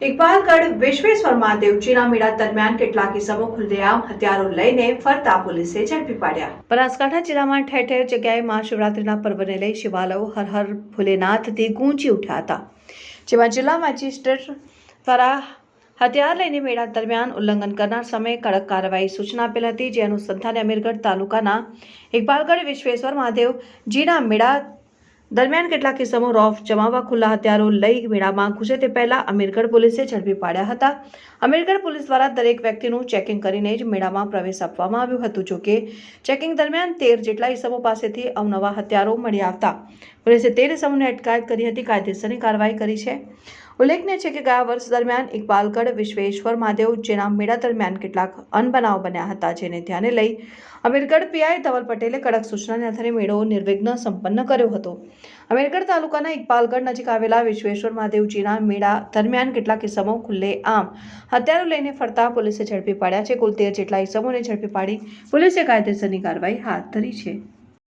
ઇકબાલગઢ વિશ્વેશ્વર મહાદેવજીના મેળા દરમિયાન કેટલાક ઇસમો ખુલ્લેઆમ હથિયારો લઈને ફરતા પોલીસે ઝડપી પાડ્યા. બનાસકાંઠા જિલ્લામાં ઠેર ઠેર જગ્યાએ મહાશિવરાત્રિના પર્વને લઈ શિવાલયો હર હર ભોલેનાથથી ગુંજી ઉઠ્યા હતા. જેમાં જિલ્લા મેજિસ્ટ્રેટ દ્વારા હથિયાર લઈને મેળા દરમિયાન ઉલ્લંઘન કરનાર સમયે કડક કાર્યવાહી સૂચના આપેલ હતી. જે અનુસંધાને અમીરગઢ તાલુકાના ઇકબાલગઢ વિશ્વેશ્વર મહાદેવજીના મેળા દરમિયાન કેટલાક કિસ્સામાં રોફ જમાવવા ખુલ્લા હથિયારો લઈ મેળામાં ઘૂસે તે પહેલા અમીરગઢ પોલીસે ઝડપી પાડ્યા હતા. અમીરગઢ પોલીસ દ્વારા દરેક વ્યક્તિનું ચેકિંગ કરીને જ મેળામાં પ્રવેશ આપવામાં આવ્યું હતું જોકે ચેકિંગ દરમિયાન તેર જેટલા ઇસમો પાસેથી અવનવા હથિયારો મળી આવતા. પોલીસે તેર ઇસમોને અટકાયત કરી હતી, કાયદેસરની કાર્યવાહી કરી છે. ઉલ્લેખનીય છે કે ગયા વર્ષ દરમિયાન ઇકબાલગઢ, વિશ્વેશ્વર મહાદેવ જેના મેળા દરમિયાન કેટલાક અનબનાવ બન્યા હતા, જેને ધ્યાને લઈ અમીરગઢ પીઆઈ ધવલ પટેલે કડક સૂચનાને આધારે મેળો નિર્વિઘ્ન સંપન્ન કર્યો હતો. અમીરગઢ તાલુકાના ઇકબાલગઢ નજીક આવેલા વિશ્વેશ્વર મહાદેવજીના મેળા દરમિયાન કેટલાક ઇસમો ખુલ્લે આમ હત્યારો લઈને ફરતા પોલીસે ઝડપી પાડ્યા છે. કુલ તેર જેટલા ઇસમોને ઝડપી પાડી પોલીસે કાયદેસરની કાર્યવાહી હાથ ધરી છે.